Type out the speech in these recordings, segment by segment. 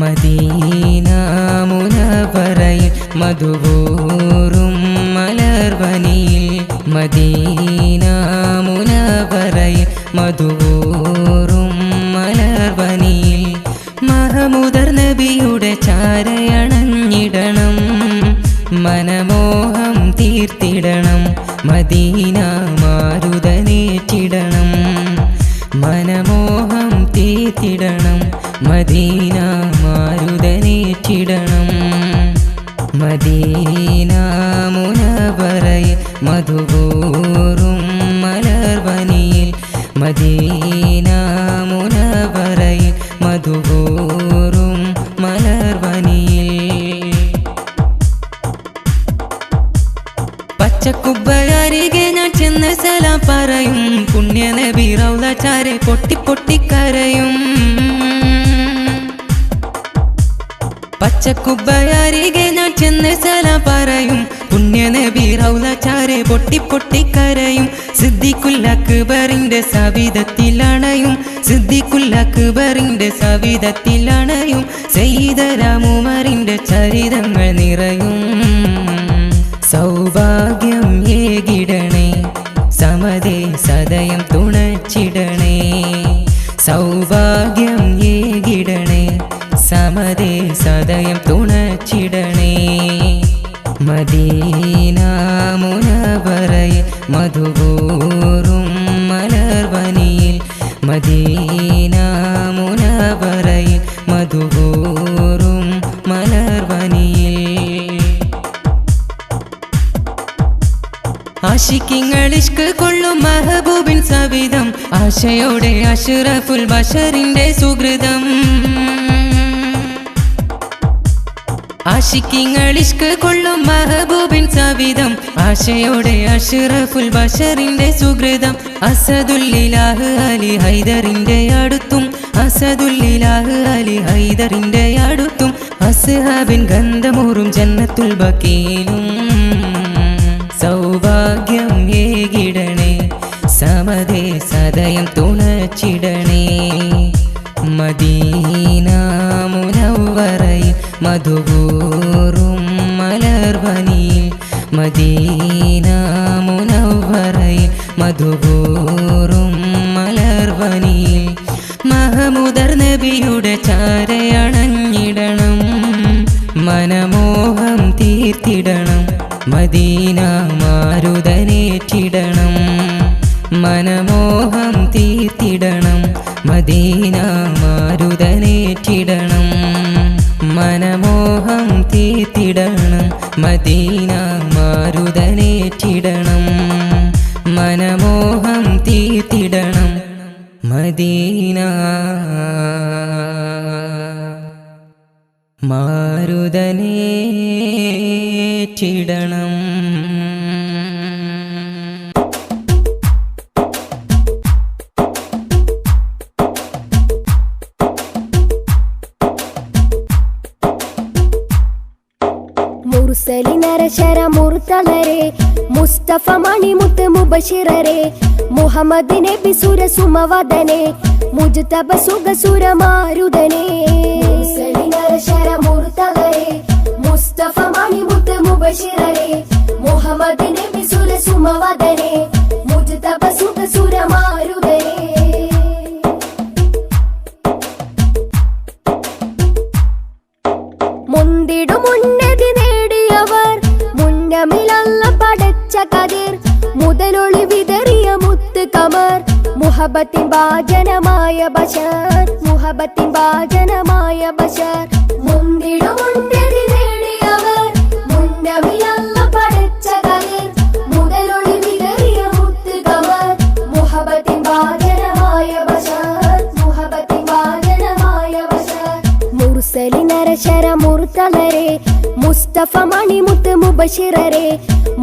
Medina മുനവറയിൽ മധുവൂറും മലർവനിയിൽ Medina മുനവറയിൽ മധുവൂറും മലർവനിയിൽ മഹമുദർ നബിയുടെ ചാരയണഞ്ഞിടണം മനമോഹം തീർത്തിടണം മദീന മാരുതനേറ്റിടണം മനമോഹം തീർത്തിടണം മദീന മദീന മുനവറയിൽ മലർവനിയിൽ മദീന മുനവറയിൽ മലർവനിയിൽ. പച്ചക്കുബ്ബയാരികെ ഞാൻ ചെന്ന് സലാം പറയും. പുണ്യനബി റൗദാചാരെ പൊട്ടി പൊട്ടിക്കരയും പച്ചക്കുബ്ബയാരികെ ഞാൻ ചെന്ന് സല പറയും. പുണ്യനബി നബി പൊട്ടി പൊട്ടി പൊട്ടിക്കരയും സിദ്ദിഖുല്ലക്ബറിന്റെ സവിധത്തിലണയും സിദ്ദിഖുല്ലക്ബറിന്റെ സവിധത്തിലണയും സെയ്തരാമുമറിന്റെ ചരിതങ്ങൾ നിറയും. സൗഭാഗ്യം ഏകിടണേ. സമതേ സദയം തുണച്ചിടണേ. സൗഭാഗ്യം ഏകിടണേ. സമതേ സദയം തുണച്ചിടണേ. ആശിക്കിങ്ങൾ ഇഷ്ക് കൊള്ളും മഹബൂബിൻ സവിധം. ആശയോടെ അഷ്റഫുൽ ബഷറിന്റെ സുഹൃതം. ആശിക്കിങ്ങൾ ഇഷ്ക് കൊള്ളും മഹബൂബിൻ സവിധം. ആശയോടെ അഷ്റഫുൽ ബഷറിന്റെ സുഹൃതം. അസദുല്ലിലാഹ് അലി ഹൈദറിന്റെ അടുത്തും അസദുല്ലിലാഹ് അലി ഹൈദറിന്റെ അടുത്തും അസ്ഹാബിൻ ഗന്ധമൂറും ജന്നത്തുൽ ബക്കീലും. സൗഭാഗ്യം ഏകിടണേ. സമതേ സദയം തുണച്ചിടണേ. മദീനാമുനവറയിൽ മധുപൂറും മലർവനി മലർവനിയിൽ മധുപൂറും മലർവനി മഹമുദർ നബിയുടെ ചാരയണഞ്ഞിടണം. മനമോഹം തീർത്തിടണം. മദീന മാരുതനേറ്റിടണം മനമോഹം തീർത്തിടണം. മദീന മാരുതനേറ്റിടണം മനമോഹം തീർത്തിടണം. മദീന മാരുതനേറ്റിടണം മനമോഹം തീർത്തിടണം. മദീന മാരുതനേറ്റിടണം മുർസലിനരശര മുറുത്തളരെ മുസ്തഫ മണിമുത്ത് മുബഷിറരെ മുഹമ്മദ് നബി സുര സുമവദനെ മുജ്തബ സുഖ മാരുതനെ മുർസലിനരശര മുറുത്തളരെ മുസ്തഫ മണിമുത്ത് മുബഷിറരെ മുഹമ്മദ് നബി സുര സുമവദനെ. മുഹബത്തിൻ ഭാജനമായ ബഷർ മുഹബത്തിൻ ഭാജനമായ ബഷർ. മുന്തിടു മുന്നതി നേടിയവർ മുന്നമിലല്ല പടച്ച കതിർ മുതലൊളി വിതറിയ മുത്ത് കമർ മുഹബത്തിൻ ഭാജനമായ ബഷർ മുഹബത്തിൻ ഭാജനമായ ബഷർ. മുർസലിനരശര മുർത്തളരെ മുസ്തഫ മണിമുത്ത് മുബഷിറരെ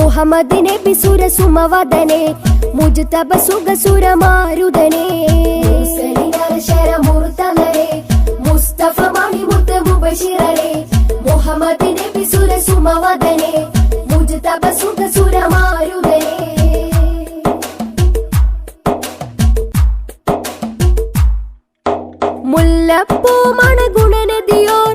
മുഹമ്മദ് നബി സുര മുസ്തഫ മണിമുത്ത് മുബഷിറരെ മുഹമ്മദ് നബി മുല്ലപ്പൂ മണഗുണനദിയോർ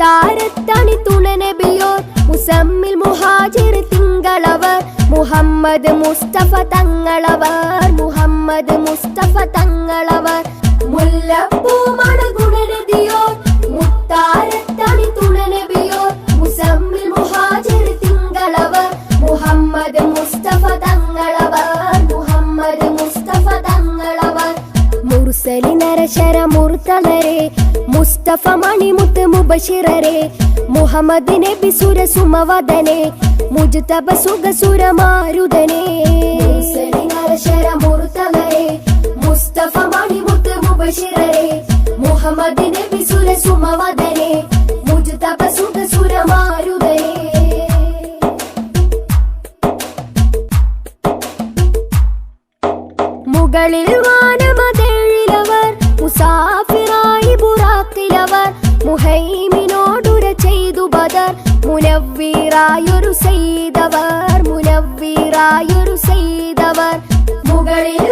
മുത്താരത്തണി തുണനബിയോർ മുസമ്മിൽ മുഹാജിർ തിങ്കളവർ. മുഹമ്മദ് മുസ്തഫ തങ്ങളവർ. മുഹമ്മദ് മുസ്തഫ തങ്ങളവർ. മുല്ലപ്പൂ മണഗുണനദിയോർ മുത്താരത്തണി തുണനബിയോർ മുസമ്മിൽ മുഹാജിർ തിങ്കളവർ. മുഹമ്മദ് മുസ്തഫ തങ്ങളവർ. മുഹമ്മദ് മുസ്തഫ തങ്ങളവർ. മുർസലി നരശര മുർത്തലരെ. മുസ്തഫ മണിമുത്ത് മുബഷിറരെ മുഹമ്മദ് നബി സുര സുമവദനെ മുജ്തബ സുഗ സുര മാരുദനെ മുർസലി നരശര മുർത്തലരെ മുസ്തഫ മണിമുത്ത് മുകളിൽ വാനമതേഴിലവർ മുസാഫിറ മുഹൈമിനോടുര ചെയ്തു ബദർ. മുനവ്വീറായൊരു ചെയ്തവർ മുനവ്വീറായൊരു ചെയ്തവർ മുകളിൽ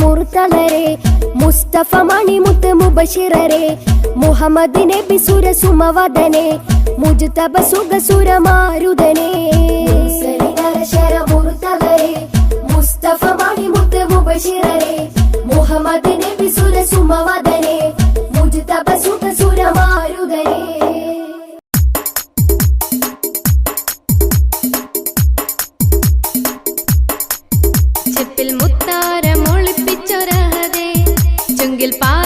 മുർത്തലരെ മുസ്തഫ മണിമുത്ത് മുബഷിറരെ മുഹമ്മദ് നബി സുര സുമവദനെ മുജ്തബ സുഗ സുര മാരുദനെ മുർസലി നരശര മുസ്തഫ മണിമുത്ത് മുബഷിറരെ മുഹമ്മദ് ബിസുര സുമവദനെ മുജ്തബ സുഗ സുര മാരുദനെ ചെപ്പിൽ മുത്താരമൊളിപ്പിച്ചൊരഹതേ ചുങ്കിൽ പാരാകെ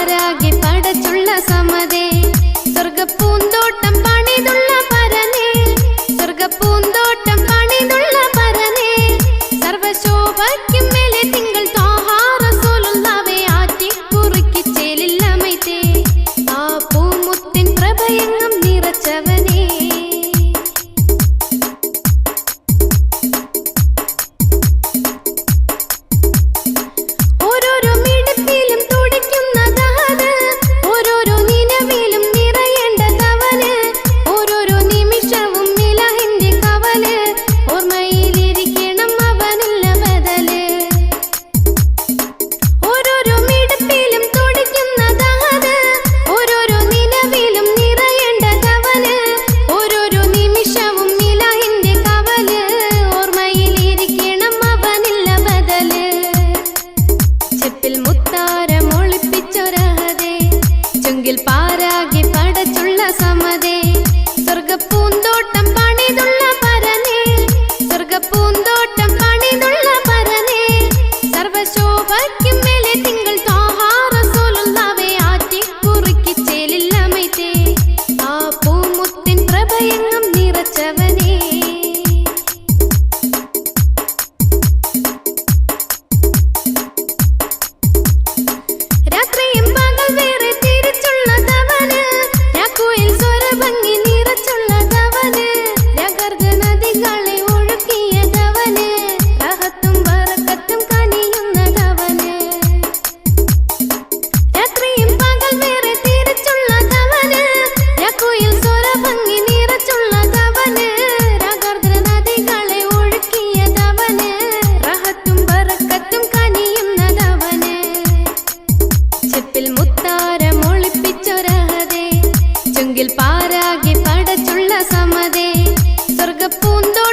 கப்பூ mundo